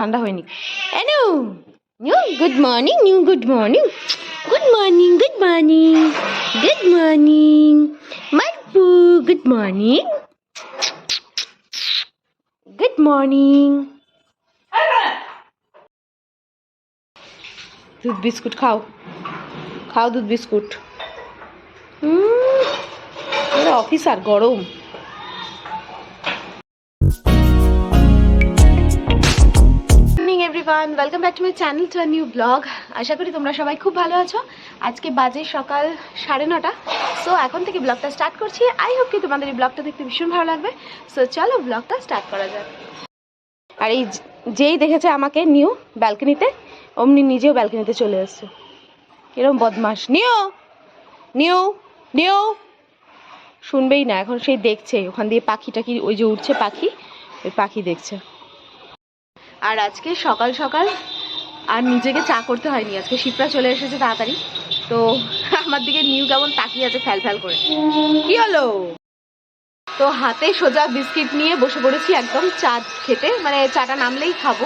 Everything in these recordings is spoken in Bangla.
ঠান্ডা হয়নি। এনু new good morning new good morning good morning good morning good morning মারপু good morning good morning দুধ বিস্কুট খাও খাও দুধ বিস্কুট। এটা অফিসার গরম। Everyone welcome back to my channel to new blog আশা করি তোমরা সবাই খুব ভালো আছো। আজকে বাজে সকাল সাড়ে নটা। সো এখন থেকে ব্লগটা স্টার্ট করছি। আই হোপ কি তোমাদের এই ব্লগটা দেখতে ভীষণ ভালো লাগবে। সো চলো ব্লগটা স্টার্ট করা যাক। আর এই যেই দেখেছে আমাকে নিউ ব্যালকনিতে, অমনি নিজেও ব্যালকনিতে চলে এসছে। কিরম বদমাস নিউ! নিউ! নিউ! শুনবেই না। এখন সেই দেখছে। ওখান দিয়ে পাখি টাকি ওই যে উঠছে পাখি, ওই পাখি দেখছে। আর আজকে সকাল সকাল আর নিজেকে চা করতে হয়নি। আজকে শিপ্রা চলে এসেছে তাড়াতাড়ি। তো আমার দিকে নিউ কেমন তাকিয়ে আছে ফ্যাল ফ্যাল করে। কি হলো? তো হাতে সোজা বিস্কিট নিয়ে বসে পড়েছি একদম চা খেতে। মানে চাটা নামলেই খাব।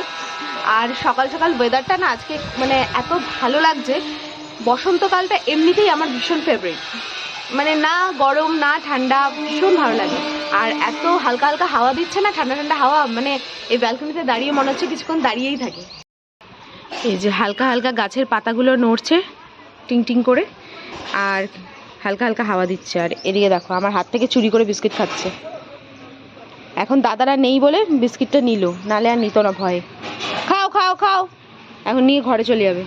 আর সকাল সকাল ওয়েদারটা না আজকে মানে এত ভালো লাগছে। বসন্তকালটা এমনিতেই আমার ভীষণ ফেভারিট মানে না গরম, না ঠান্ডা, ভীষণ ভালো লাগে। আর এত হালকা হালকা হাওয়া দিচ্ছে না, ঠান্ডা ঠান্ডা হাওয়া মানে এই ব্যালকনিতে দাঁড়িয়ে মনে হচ্ছে কিছুক্ষণ দাঁড়িয়েই থাকে। এই যে হালকা হালকা গাছের পাতাগুলো নড়ছে, টিং টিং করে, আর হালকা হালকা হাওয়া দিচ্ছে। আর এদিকে দেখো, আমার হাত থেকে চুরি করে বিস্কিট খাচ্ছে। এখন দাদারা নেই বলে বিস্কিটটা নিল, নালে আর নিত না ভয়ে। খাও খাও খাও। এখন নিয়ে ঘরে চলে যাবে।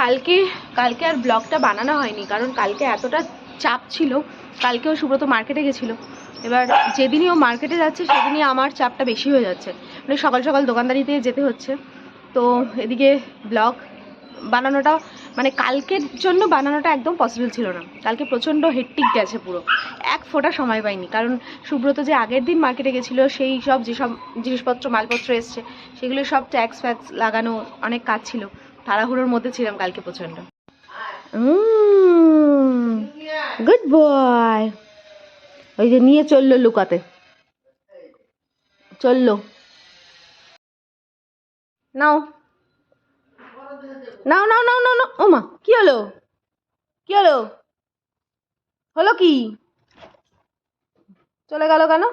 কালকে কালকে আর ব্লগটা বানানো হয়নি, কারণ কালকে এতটা চাপ ছিল। কালকেও সুব্রত মার্কেটে গেছিল। এবার যেদিনই ও মার্কেটে যাচ্ছে, সেদিনই আমার চাপটা বেশি হয়ে যাচ্ছে। মানে সকাল সকাল দোকানদারিতে যেতে হচ্ছে। তো এদিকে ব্লগ বানানোটা মানে কালকের জন্য বানানোটা একদম পসিবল ছিল না। কালকে প্রচণ্ড হেট্টিক গেছে পুরো। এক ফোঁটা সময় পাইনি। কারণ সুব্রত যে আগের দিন মার্কেটে গেছিল, সেই সব যেসব জিনিসপত্র, মালপত্র এসছে, সেগুলো সব ট্যাক্স ফ্যাক্স লাগানো অনেক কাজ ছিল। তাড়াহুড়োর মধ্যে ছিলাম কালকে প্রচণ্ড। গুড বয় ওই যে নিয়ে চলল লুকাতে। চলল। নাও। নাও নাও নাও নাও নাও। ও মা কি হলো? কি হলো? হলো কি? চলে গেল কেন?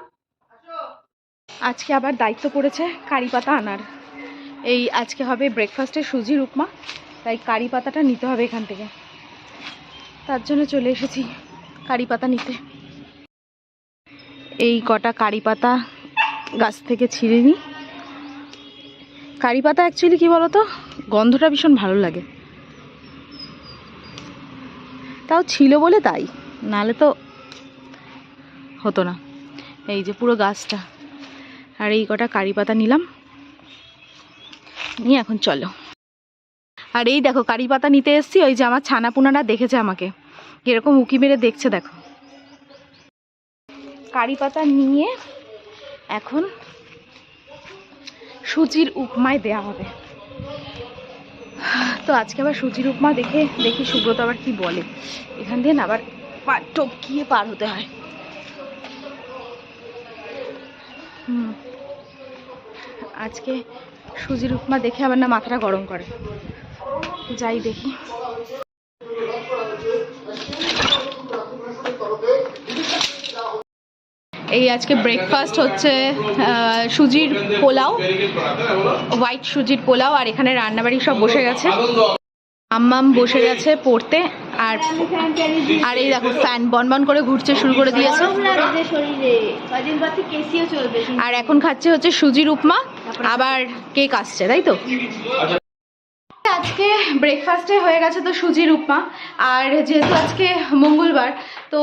আজকে আবার দায়িত্ব পড়েছে কারি পাতা আনার। এই আজকে হবে ব্রেকফাস্টে সুজির উপমা তাই কারি পাতাটা নিতে হবে এখান থেকে। তার জন্য চলে এসেছি কারি পাতা নিতে। এই কটা কারি পাতা গাছ থেকে ছিঁড়ে নিই। কারি পাতা অ্যাকচুয়ালি কী বলতো? গন্ধটা ভীষণ ভালো লাগে। তাও ছিল বলে তাই, নালে তো হতো না। এই যে পুরো গাছটা। আর এই কটা কারি পাতা নিলাম। নিয়ে এখন চলো। আর এই দেখো, কারি পাতা নিতে এসছি, ওই যে আমার ছানাপুনারা দেখেছে আমাকে। এরকম উকি মেরে দেখছে, দেখো। কারি পাতা নিয়ে এখন সুজির উপমায় দেয়া হবে। তো আজকে আবার সুজির উপমা দেখে, দেখি সুব্রত আবার কি বলে। এখান দিয়ে না আবার টপকিয়ে পার হতে হয়। আজকে সুজির উপমা দেখে আবার না মাথাটা গরম করে। যাই দেখি। এই আজকে ব্রেকফাস্ট হচ্ছে সুজির পোলাও হোয়াইট সুজির পোলাও, আর এখানে রান্নাবাড়ি সব বসে গেছে। আম্মাম বসে গেছে পড়তে আর আর এই দেখো ফ্যান বনবন করে ঘুরছে শুরু করে দিয়েছে। আর এখন খাচ্ছে হচ্ছে সুজির উপমা আবার কেক আসছে তাই তো? আজকে ব্রেকফাস্টে হয়ে গেছে তো সুজির উপমা আর যেহেতু আজকে মঙ্গলবার, তো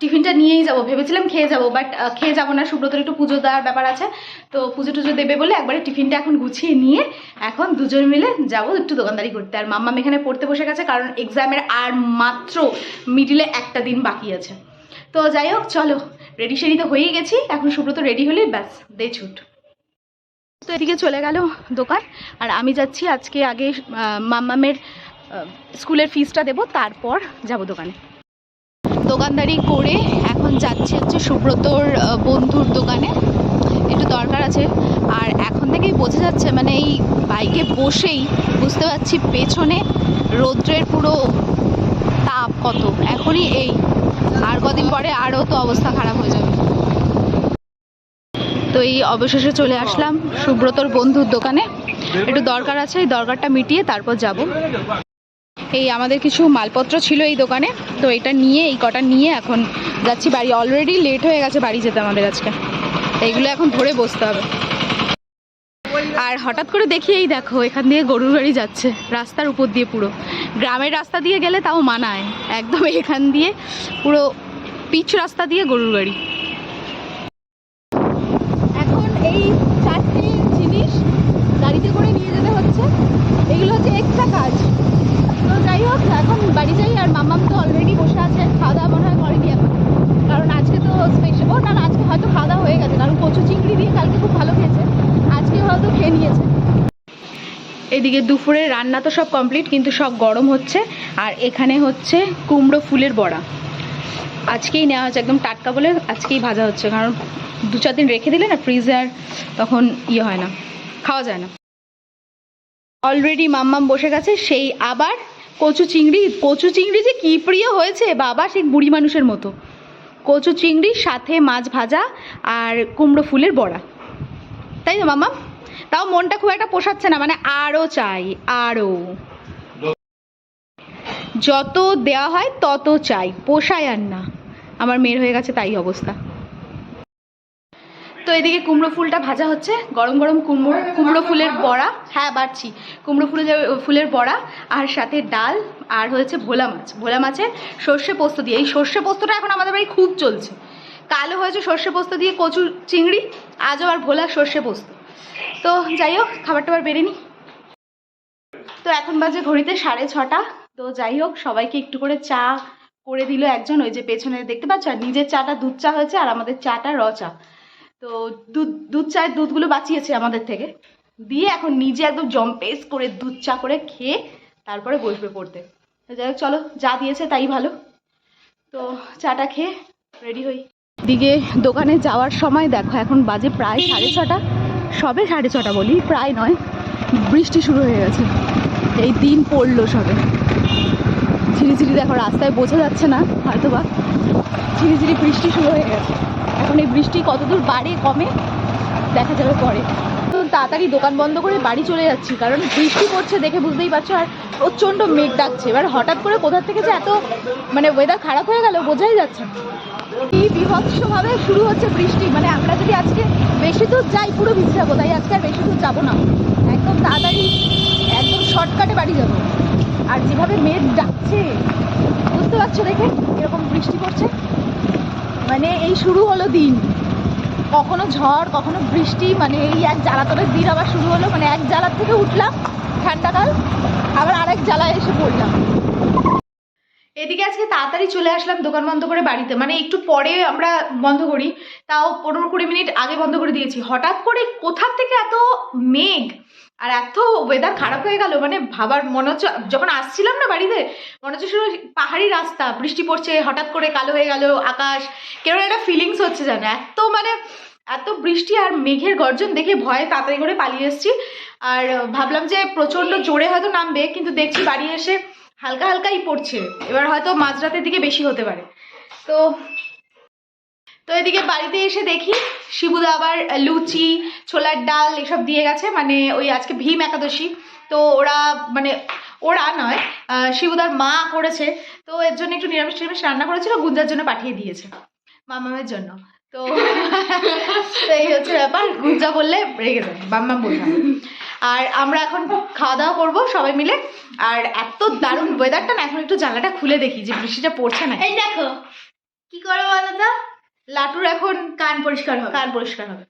টিফিনটা নিয়েই যাব। ভেবেছিলাম খেয়ে যাব বাট খেয়ে যাব না। সুব্রতর একটু পুজো দেওয়ার ব্যাপার আছে। তো পুজো টুজো দেবে বলে একবারে টিফিনটা এখন গুছিয়ে নিয়ে এখন দুজন মিলে যাব একটু দোকানদারি করতে। আর মাম্মাম এখানে পড়তে বসে গেছে, কারণ এক্সামের আর মাত্র মিডিলে একটা দিন বাকি আছে। তো যাই হোক, চলো। রেডি সেডি তো হয়েই গেছি। এখন সুব্রত রেডি হলে ব্যাস দে ছুট তো এদিকে চলে গেল দোকান। আর আমি যাচ্ছি আজকে আগে মাম্মামের স্কুলের ফিসটা দেবো, তারপর যাব দোকানে। দোকানদারি করে এখন যাচ্ছি হচ্ছে সুব্রতর বন্ধুর দোকানে। একটু দরকার আছে। আর এখন থেকেই বোঝা যাচ্ছে মানে এই বাইকে বসেই বুঝতে পারছি পেছনে রৌদ্রের পুরো তাপ কত। এখনই এই, আর কদিন পরে আরও তো অবস্থা খারাপ হয়ে যাবে। তো এই অবশেষে চলে আসলাম সুব্রতর বন্ধুর দোকানে। একটু দরকার আছে, এই দরকারটা মিটিয়ে তারপর যাব। এই আমাদের কিছু মালপত্র ছিল এই দোকানে, তো এটা নিয়ে, এই কটা নিয়ে এখন যাচ্ছি বাড়ি। অলরেডি লেট হয়ে গেছে বাড়ি যেতে আমাদের আজকে। এইগুলো এখন ধরে বসতে হবে। আর হঠাৎ করে দেখি এই দেখো, এখান দিয়ে গরুর গাড়ি যাচ্ছে, রাস্তার উপর দিয়ে পুরো। গ্রামের রাস্তা দিয়ে গেলে তাও মানায়। একদম এখান দিয়ে পুরো পিচ রাস্তা দিয়ে গরুর গাড়ি এখন এই চারটে জিনিস গাড়িতে করে নিয়ে এগুলো হচ্ছে এক্সট্রা কাজ। তো যাই হোক এখন বাড়ি যাই আর মামাম তো অলরেডি বসে আছে খাওয়া দাওয়া মনে হয় করেনি এখন। কারণ আজকে তো স্পেশাল ও না, আজকে হয়তো খাওয়া দাওয়া হয়ে গেছে কারণ কচু চিংড়ি দিয়ে কালকে খুব ভালো খেয়েছে। আজকে হয়তো খেয়ে নিয়েছে। এদিকে দুপুরে রান্না তো সব কমপ্লিট কিন্তু সব গরম হচ্ছে আর এখানে হচ্ছে কুমড়ো ফুলের বড়া। আজকেই নেওয়া হচ্ছে একদম টাটকা বলে আজকেই ভাজা হচ্ছে কারণ দু চার দিন রেখে দিলে না ফ্রিজে আর তখন ইয়ে হয় না খাওয়া যায় না। অলরেডি মাম্মাম বসে গেছে, সেই আবার কচু চিংড়ি। কচু চিংড়ি যে কি প্রিয় হয়েছে, বাবা সেই বুড়ি মানুষের মতো। কচু চিংড়ির সাথে মাছ ভাজা আর কুমড়ো ফুলের বড়া। তাই তো মাম্মাম? তাও মনটা খুব একটা পোষাচ্ছে না মানে আরও চাই, আরও। যত দেওয়া হয় তত চাই, পোষায় আর না। আমার মেয়ের হয়ে গেছে তাই অবস্থা। এদিকে কুমড়ো ফুলটা ভাজা হচ্ছে। গরম গরম কুমড়ো কুমড়ো ফুলের বড়া। হ্যাঁ বাড়ছি। কুমড়ো ফুলের ফুলের বড়া আর সাথে ডাল আর হয়েছে ভোলা মাছ। ভোলা মাছের সর্ষে পোস্ত দিয়ে। এই সর্ষে পোস্তটা এখন আমাদের বাড়ি খুব চলছে। কালো হয়েছে সর্ষে পোস্ত দিয়ে কচু চিংড়ি, আজও আর ভোলা সর্ষে পোস্ত। তো যাই হোক খাবার টাবার বেড়ে নিই। তো এখন বাজে ঘড়িতে সাড়ে ছটা। তো যাই হোক, সবাইকে একটু করে চা করে দিল একজন। ওই যে পেছনে দেখতে পাচ্ছ? আর নিজের চাটা দুধ চা হয়েছে আর আমাদের চাটা র চা। তো দুধ দুধ চায়ের দুধগুলো বাঁচিয়েছে আমাদের থেকে। দিয়ে এখন নিজে একদম জম্পেস করে দুধ চা করে খেয়ে তারপরে বসবে পড়তে। যাই হোক, চলো, যা দিয়েছে তাই ভালো। তো চাটা খেয়ে রেডি হই। দিকে দোকানে যাওয়ার সময় দেখো, এখন বাজে প্রায় সাড়ে ছটা। সবে সাড়ে ছটা বলি, প্রায় নয়। বৃষ্টি শুরু হয়ে গেছে। এই দিন পড়ল সবে। ঝিরিঝিরি দেখো, রাস্তায় বোঝা যাচ্ছে না হয়তো বা ঝিরিঝিরি বৃষ্টি শুরু হয়ে গেছে। এখন এই বৃষ্টি কতদূর বাড়ে, কমে, দেখা যাবে পরে। তো তাড়াতাড়ি দোকান বন্ধ করে বাড়ি চলে যাচ্ছি, কারণ বৃষ্টি পড়ছে দেখে বুঝতেই পারছ, আর প্রচণ্ড মেঘ ডাকছে। এবার হঠাৎ করে কোথা থেকে যে এত মানে ওয়েদার খারাপ হয়ে গেল, বোঝাই যাচ্ছে এই বিভৎসভাবে শুরু হচ্ছে বৃষ্টি। মানে আমরা যদি আজকে বেশি দূর যাই, পুরো ভিজে যাব, তাই আজকে আর বেশি দূর যাব না। একদম তাড়াতাড়ি, একদম শর্টকাটে বাড়ি যাব। আর যেভাবে মেঘ ডাকছে, বুঝতে পারছ দেখে এরকম বৃষ্টি পড়ছে? মানে এই শুরু হলো দিন। কখনো ঝড়, কখনো বৃষ্টি মানে এই এক জ্বালাতনের দিন আবার শুরু হলো মানে এক জ্বালার থেকে উঠলাম ঠান্ডাকাল, আবার আরেক জ্বালায় এসে পড়লাম। এদিকে আজকে তাড়াতাড়ি চলে আসলাম দোকান বন্ধ করে বাড়িতে। মানে একটু পরে আমরা বন্ধ করি, তাও পনেরো কুড়ি মিনিট আগে বন্ধ করে দিয়েছি। হঠাৎ করে কোথার থেকে এত মেঘ? আর এত ওয়েদার খারাপ হয়ে গেল মানে ভাবার মনে হচ্ছে, যখন আসছিলাম না বাড়িতে, মনে হচ্ছে শুধু পাহাড়ি রাস্তা, বৃষ্টি পড়ছে, হঠাৎ করে কালো হয়ে গেল, আকাশ কেমন একটা ফিলিংস হচ্ছে জানো এত মানে এত বৃষ্টি আর মেঘের গর্জন দেখে ভয়ে তাড়াতাড়ি করে পালিয়ে এসেছি, আর ভাবলাম যে প্রচণ্ড জোরে হয়তো নামবে, কিন্তু দেখছি বাড়ি এসে হালকা হালকাই পড়ছে, এবার হয়তো মাঝরাতের দিকে বেশি হতে পারে, তো তো এদিকে বাড়িতে এসে দেখি শিবুদা আবার লুচি, ছোলার ডাল এসব দিয়ে গেছে মানে ওই আজকে ভীম একাদশী। তো ওরা মানে ওরা নয় শিবুদার মা করেছে, তো এর জন্য একটু নিরামিষ টিরামিষ রান্না করেছিল, গুঞ্জার জন্য পাঠিয়ে দিয়েছে, মামামের জন্য। তো এই হচ্ছে ব্যাপার, গুঞ্জা বললে রেগে যায়, বাম্মাম বললাম আর আমরা এখন খাওয়া দাওয়া করব সবাই মিলে, আর এত দারুণ ওয়েদারটা না, এখন একটু জানলাটা খুলে দেখি যে বৃষ্টিটা পড়ছে না এই দেখো, কি করে বলো তো? লাটুর এখন কান পরিষ্কার হবে। কান পরিষ্কার হবে।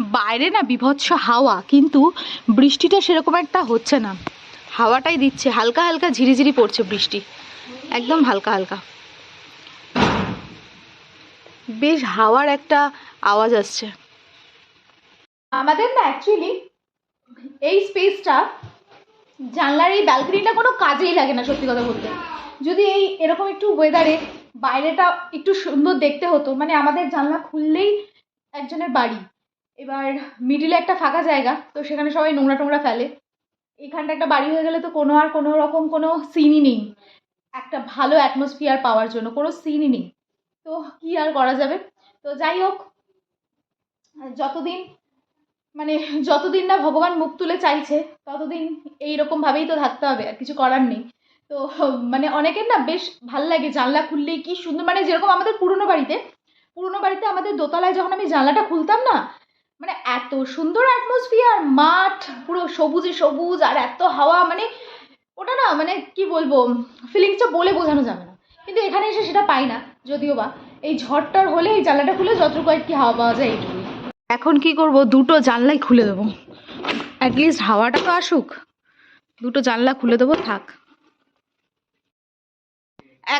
বাইরে না বিভৎস হাওয়া কিন্তু বৃষ্টিটা সেরকম একটা হচ্ছে না। হাওয়াটাই দিচ্ছে হালকা হালকা ঝিরিঝিরি পড়ছে বৃষ্টি। একদম হালকা হালকা। বেশ হাওয়ার একটা আওয়াজ আসছে। আমাদের না অ্যাকচুয়ালি এই স্পেসটা জানলার এই ব্যালকনিটা কোনো কাজেই লাগে না সত্যি কথা বলতে। যদি এই এরকম একটু ওয়েদারে বাইরেটা একটু সুন্দর দেখতে হতো। মানে আমাদের জানলা খুললেই একজনের বাড়ি। এবার মিডিলে একটা ফাঁকা জায়গা, তো সেখানে সবাই নোংরা টোংরা ফেলে। এখানটা একটা বাড়ি হয়ে গেলে তো কোনো আর কোনো রকম কোনো সিনই নেই। একটা ভালো অ্যাটমসফিয়ার পাওয়ার জন্য কোনো সিনই নেই। তো কি আর করা যাবে? তো যাই হোক, যতদিন মানে যতদিন না ভগবান মুখ তুলে চাইছে, ততদিন এইরকমভাবেই তো থাকতে হবে, আর কিছু করার নেই। তো মানে অনেকের না বেশ ভালো লাগে জানলা খুললেই কি সুন্দর মানে যেরকম আমাদের পুরনো বাড়িতে পুরনো বাড়িতে আমাদের দোতলায় যখন আমি জানলাটা খুলতাম না মানে এত সুন্দর অ্যাটমসফিয়ার মাঠ, পুরো সবুজে সবুজ আর এত হাওয়া মানে ওটা না মানে কি বলব ফিলিংসটা বলে বোঝানো যাবে না। কিন্তু এখানে এসে সেটা পাই না, যদিও বা। এই ঝড়টার হলে, এই জানলাটা খুলে যতটুকু আর কি হাওয়া পাওয়া যায় এইটুকুই। এখন কি করব, দুটো জানলাই খুলে দেবো। অ্যাটলিস্ট হাওয়াটা তো আসুক। দুটো জানলা খুলে দেবো, থাক।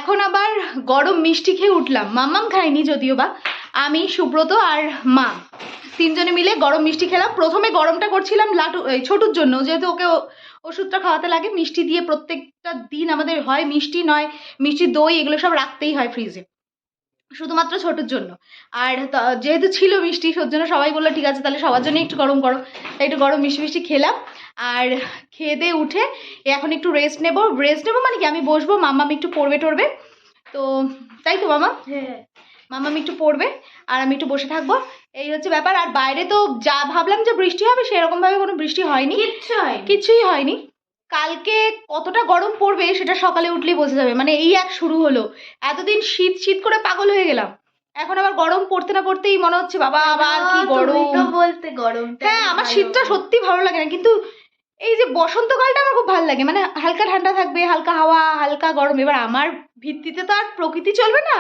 এখন আবার গরম মিষ্টি খেয়ে উঠলাম। মাম্মাম খাইনি যদিও বা, আমি, সুব্রত আর মা। তিনজনে মিলে গরম মিষ্টি খেলাম। প্রথমে গরমটা করছিলাম লাটু ছোটুর জন্য। যেহেতু ওকে ওষুধটা খাওয়াতে লাগে, মিষ্টি দিয়ে প্রত্যেকটা দিন আমাদের হয়। মিষ্টি নয়, মিষ্টি দই, এগুলো সব রাখতেই হয় ফ্রিজে শুধুমাত্র ছোটোর জন্য। আর যেহেতু ছিল মিষ্টি ওর জন্য সবাই বলল, ঠিক আছে, তাহলে সবার জন্য একটু গরম করো। তাই একটু গরম মিষ্টি মিষ্টি খেলাম। আর খেয়ে দিয়ে উঠে এখন একটু রেস্ট নেব। রেস্ট নেব মানে কি? আমি বসবো মাম্মাম একটু পড়বে টড়বে। তো তাই তো মামা হ্যাঁ। মাম্মাম একটু পড়বে আর আমি একটু বসে থাকব। এই হচ্ছে ব্যাপার। আর বাইরে তো যা ভাবলাম যে বৃষ্টি হবে সেরকমভাবে কোনো বৃষ্টি হয়নি। হয় কিছুই হয়নি। কালকে কতটা গরম পড়বে সেটা সকালে উঠলেই বোঝা যাবে। মানে এই এক শুরু হলো। এতদিন শীত শীত করে পাগল হয়ে গেলাম। এখন আবার গরম পড়তে না পড়তেই মনে হচ্ছে বাবা আবার কি গরম। বলতে গরম হ্যাঁ আমার শীতটা সত্যি ভালো লাগে না। কিন্তু এই যে বসন্তকালটা আমার খুব ভালো লাগে মানে হালকা ঠান্ডা থাকবে, হালকা হাওয়া, হালকা গরম, এবার আমার ভিত্তিতে তো আর প্রকৃতি চলবে না।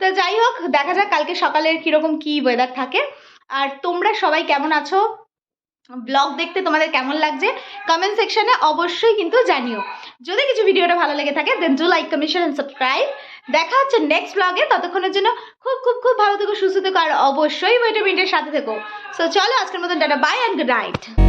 তো যাই হোক, দেখা যাক কালকে সকালের কীরকম কি ওয়েদার থাকে। আর তোমরা সবাই কেমন আছো? ব্লগ দেখতে তোমাদের কেমন লাগছে? কমেন্ট সেকশনে অবশ্যই কিন্তু জানিও। যদি কিছু ভিডিওটা ভালো লেগে থাকে then do like comment and subscribe দেখা হচ্ছে নেক্সট ব্লগে ততক্ষণের জন্য খুব খুব খুব ভালো থেকো, সুস্থ থেকো, আর অবশ্যই ভিটামিনটার সাথে থেকো। সো চলো, আজকের মতন tata bye and good night